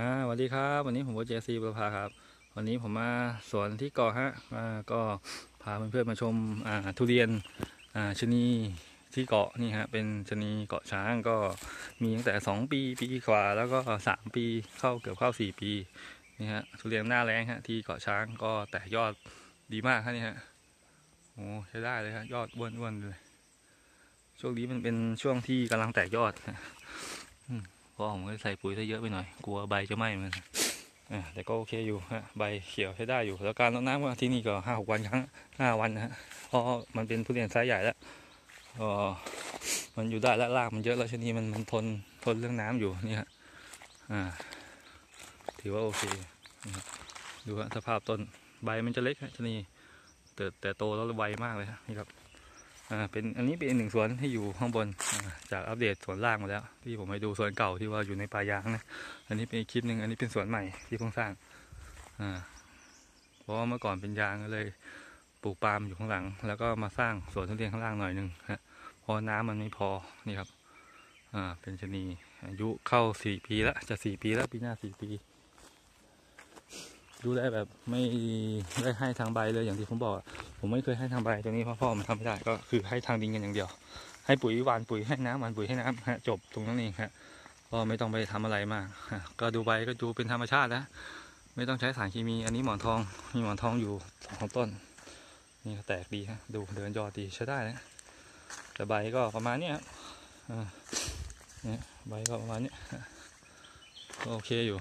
อ่าสวัสดีครับ วันนี้ผมโบเจซีบุรพาครับ วันนี้ผมมาสวนที่เกาะฮะอ่าก็พาเพื่อนๆมาชมอ่าทุเรียนอ่าชนีที่เกาะนี่ฮะเป็นชนีเกาะช้างก็มีตั้งแต่สองปีปีกว่าแล้วก็สามปีเข้าเกือบเข้าสี่ปีนี่ฮะทุเรียนหน้าแรงฮะที่เกาะช้างก็แตกยอดดีมากฮะนี่ฮะโอ้ใช้ได้เลยฮะยอดอ้วนๆเลยช่วงนี้มันเป็นช่วงที่กำลังแตกยอดฮะอืม เพราะผมก็ใส่ปุ๋ยซะเยอะไปหน่อย กลัวใบจะไหม้เหมือนกันแต่ก็โอเคอยู่ฮะใบเขียวใช้ได้อยู่ แล้วการรดน้ำที่นี่ก็ห้าหกวันครั้งห้าวันนะฮะเพราะมันเป็นทุเรียนไซส์ใหญ่แล้วก็มันอยู่ได้และรากมันเยอะแล้วชนิดมันมันทนทนเรื่องน้ำอยู่นี่ฮะอ่า ถือว่าโอเค ดูฮะสภาพต้นใบมันจะเล็กฮะชนิดแต่แต่โตแล้วไวมากเลยฮะนี่ครับ เป็นอันนี้เป็นหนึ่งสวนที่อยู่ข้างบนจากอัปเดตสวนล่างมาแล้ว ที่ผมไปดูสวนเก่าที่ว่าอยู่ในป่ายางนะอันนี้เป็นคลิปหนึ่งอันนี้เป็นสวนใหม่ที่เพิ่งสร้างอ่าเพราะว่าเมื่อก่อนเป็นยางก็เลยปลูกปาล์มอยู่ข้างหลัง แล้วก็มาสร้างสวนทุเรียนข้างล่างหน่อยหนึ่งฮะพอน้ำมันไม่พอนี่ครับ อ่าเป็นชนีอายุเข้าสี่ปีแล้วจะสี่ปีแล้วปีหน้าสี่ปี ดูได้แบบไม่ได้ให้ทางใบเลยอย่างที่ผมบอก ผมไม่เคยให้ทางใบตัวนี้เพราะพ่อมันทำไม่ได้ก็คือให้ทางดินกันอย่างเดียว ให้ปุ๋ยหวานปุ๋ยให้น้ำหวานปุ๋ยให้น้ำฮะจบตรงนั้นเองฮะก็ไม่ต้องไปทำอะไรมาก ก็ดูใบก็ดูเป็นธรรมชาตินะไม่ต้องใช้สารเคมี อันนี้หมอนทองมีหมอนทองอยู่สองต้น นี่ก็แตกดีฮะดูเดินยอดดีใช้ได้นะแต่ใบก็ประมาณนี้ครับเนี่ยใบก็ประมาณนี้ก็โอเคอยู่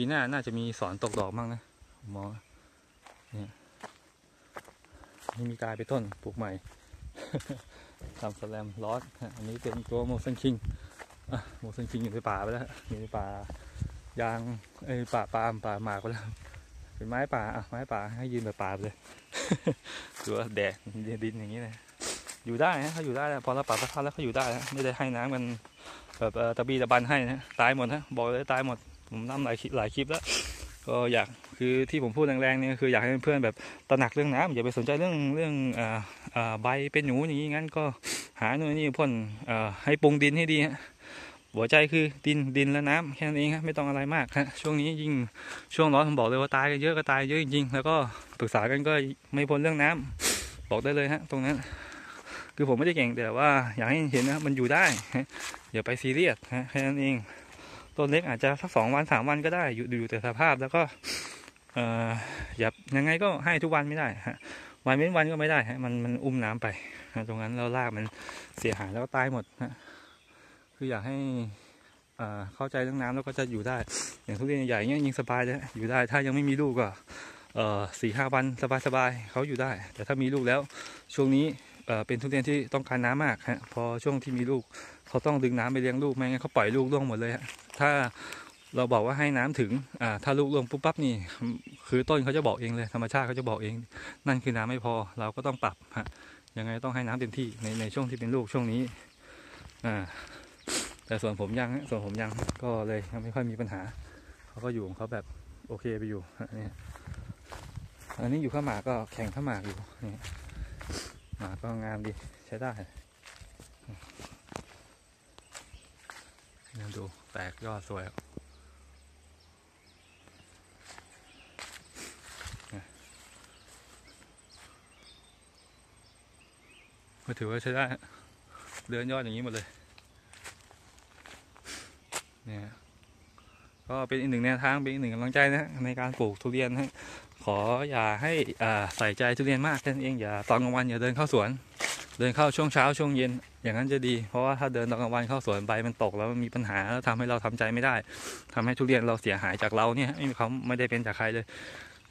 ปีหน้าน่าจะมีสอนตกดอกบ้างนะผมมองนี่นี่มีกลายไปต้นปลูกใหม่ทำสแลมลอสอันนี้เป็นตัวโมซันคิงโมซันคิงอยู่ในป่าไปแล้วอยู่ในป่ายางไอ้ป่าปาล์มป่าหมากไปแล้วเป็นไม้ป่าอะไม้ป่าให้ยืนแบบป่าไปเลยถือว่าแดดดินอย่างนี้เลยอยู่ได้ฮะเขาอยู่ได้แล้วพอเราปรับสภาพแล้วเขาอยู่ได้ฮะไม่ได้ให้น้ำกันแบบตะบีตะบันให้นะตายหมดฮะบอกเลยตายหมด ผมน้ำหลายคลิปหลายคลิปแล้ว ก็อยากคือที่ผมพูดแรงๆเนี่ยคืออยากให้เพื่อนๆแบบตระหนักเรื่องน้ำอย่าไปสนใจเรื่องเรื่องอ่าอ่าใบเป็นหนูอย่างนี้งั้นก็หาหน่วยนี่พ่นอ่าให้ปรุงดินให้ดีฮะหัวใจคือดินดินและน้ำแค่นั้นเองครับไม่ต้องอะไรมากฮะช่วงนี้ยิ่งช่วงร้อนผมบอกเลยว่าตายกันเยอะก็ตายเยอะจริงๆแล้วก็ปรึกษากันก็ไม่พ้นเรื่องน้ำบอกได้เลยฮะตรงนั้น คือผมไม่ได้เก่งแต่ว่าอยากให้เห็นนะมันอยู่ได้อย่าไปซีเรียสฮะแค่นั้นเอง ต้นเล็กอาจจะสักสองวันสามวันก็ได้อยู่อยู่แต่สภาพแล้วก็เอ่ออย่ายังไงก็ให้ทุกวันไม่ได้ฮะวันเว้นวันก็ไม่ได้ฮะมันมันอุ้มน้ำไปตรงนั้นแล้วรากมันเสียหายแล้วก็ตายหมดฮะคืออยากให้เข้าใจเรื่องน้ำแล้วก็จะอยู่ได้ อย่างทุเรียนใหญ่เงี้ยยิงสบายเลยอยู่ได้ถ้ายังไม่มีลูกก็สี่ห้าวันสบายๆเขาอยู่ได้ แต่ถ้ามีลูกแล้วช่วงนี้ เป็นทุเรียนที่ต้องการน้ำมากฮะพอช่วงที่มีลูกเขาต้องดึงน้ำไปเลี้ยงลูกไม่งั้นเขาปล่อยลูกร่วงหมดเลยฮะถ้าเราบอกว่าให้น้ำถึงอ่าถ้าลูกลงปุ๊บปั๊บนี่ คือต้นเขาจะบอกเองเลยธรรมชาติเขาจะบอกเอง นั่นคือน้ำไม่พอเราก็ต้องปรับฮะยังไงต้องให้น้ำเต็มที่ในในช่วงที่เป็นลูกช่วงนี้อ่าแต่ส่วนผมยังส่วนผมยังก็เลยยังไม่ค่อยมีปัญหาเขาก็อยู่ของเขาแบบโอเคไปอยู่เนี่ยอันนี้อยู่ข้าหมากก็แข่งข้าหมากอยู่นี่ หมาก็งามดีใช้ได้นี่ดูแตกยอดสวยก็ถือว่าใช้ได้ เดินยอดอย่างนี้หมดเลย เนี่ย ก็เป็นอีกหนึ่งแนวทาง เป็นอีกหนึ่งกำลังใจนะในการปลูกทุเรียนฮะ ออย่าให้ใส่ใจทุเรียนมากแค่นั้นเองอย่าตอนกลางวันอย่าเดินเข้าสวน เดินเข้าช่วงเช้าช่วงเย็น อย่างนั้นจะดี เพราะว่าถ้าเดินตอนกลางวันเข้าสวนใบมันตกแล้วมันมีปัญหาแล้วทำให้เราทำใจไม่ได้ทำให้ทุเรียนเราเสียหายจากเราเนี่ยไม่มีเขาไม่ได้เป็นจากใครเลย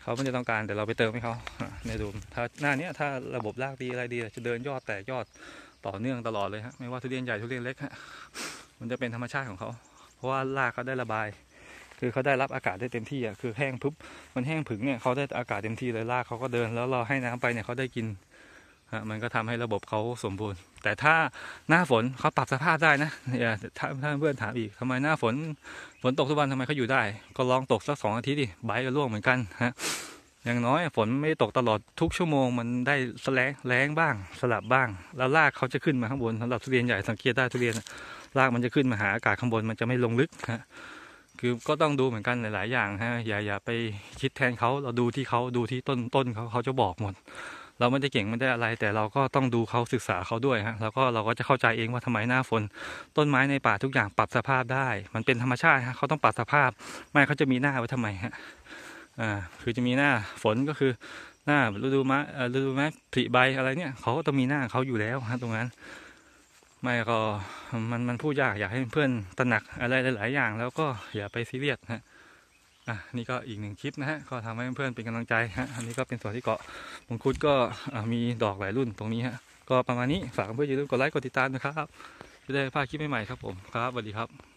เขาไม่ได้ต้องการแต่เราไปเติมให้เขาอะเนี่ยดูถ้าหน้าเนี้ยถ้าระบบรากดีอะไรดีจะเดินยอดแตกยอดต่อเนื่องตลอดเลยฮะไม่ว่าทุเรียนใหญ่ทุเรียนเล็กฮะมันจะเป็นธรรมชาติของเขาเพราะว่ารากเขาได้ระบาย คือเขาได้รับอากาศได้เต็มที่อะคือแห้งปุ๊บมันแห้งผึ่งเนี่ยเขาได้อากาศเต็มที่เลยรากเขาก็เดินแล้วเราให้น้ำไปเนี่ยเขาได้กินฮะมันก็ทำให้ระบบเขาสมบูรณ์ แต่ถ้าหน้าฝนเขาปรับสภาพได้นะเนี่ยถ้าถ้าเพื่อนถามอีกทำไมหน้าฝนฝนตกทุกวันทำไมเขาอยู่ได้ ก็ลองตกสักสองอาทิตย์ดิใบก็ร่วงเหมือนกันฮะอย่างน้อยฝนไม่ตกตลอดทุกชั่วโมงมันได้แสลงแรงบ้างสลับบ้าง แล้วรากเขาจะขึ้นมาข้างบนสำหรับทุเรียนใหญ่สังเกตได้ทุเรียนรากมันจะขึ้นมาหาอากาศข้างบนมันจะไม่ลงลึกฮะ คือก็ต้องดูเหมือนกันหลาย ๆ อย่างฮะอย่าอย่าไปคิดแทนเขาเราดูที่เขาดูที่ต้นต้นเขาเขาจะบอกหมด เราไม่ได้เก่งไม่ได้อะไร แต่เราก็ต้องดูเขาศึกษาเขาด้วยฮะแล้วก็เราก็จะเข้าใจเองว่าทำไมหน้าฝน ต้นไม้ในป่าทุกอย่างปรับสภาพได้ มันเป็นธรรมชาติฮะเขาต้องปรับสภาพ ไม่เขาจะมีหน้าไว้ทำไมฮะอ่าคือจะมีหน้าฝนก็คือหน้าฤดูมะฤดูม้ผลิใบอะไรเนี่ยเขาก็ต้องมีหน้าเขาอยู่แล้วฮะตรงนั้น ไม่ก็มันมันพูดยากอยากให้เพื่อนตระหนักอะไรหลาย ๆ อย่าง แล้วก็อย่าไปซีเรียสฮะอะนี่ก็อีกหนึ่งคลิปนะฮะก็ทำให้เพื่อนเป็นกำลังใจฮะอันนี้ก็เป็นส่วนที่เกาะมงคุดก็มีดอกหลายรุ่นตรงนี้ฮะก็ประมาณนี้ฝากเพื่อนอย่าลืมกดไลค์กดติดตามนะครับจะได้พลาดคลิปใหม่ๆครับผมครับสวัสดีครับ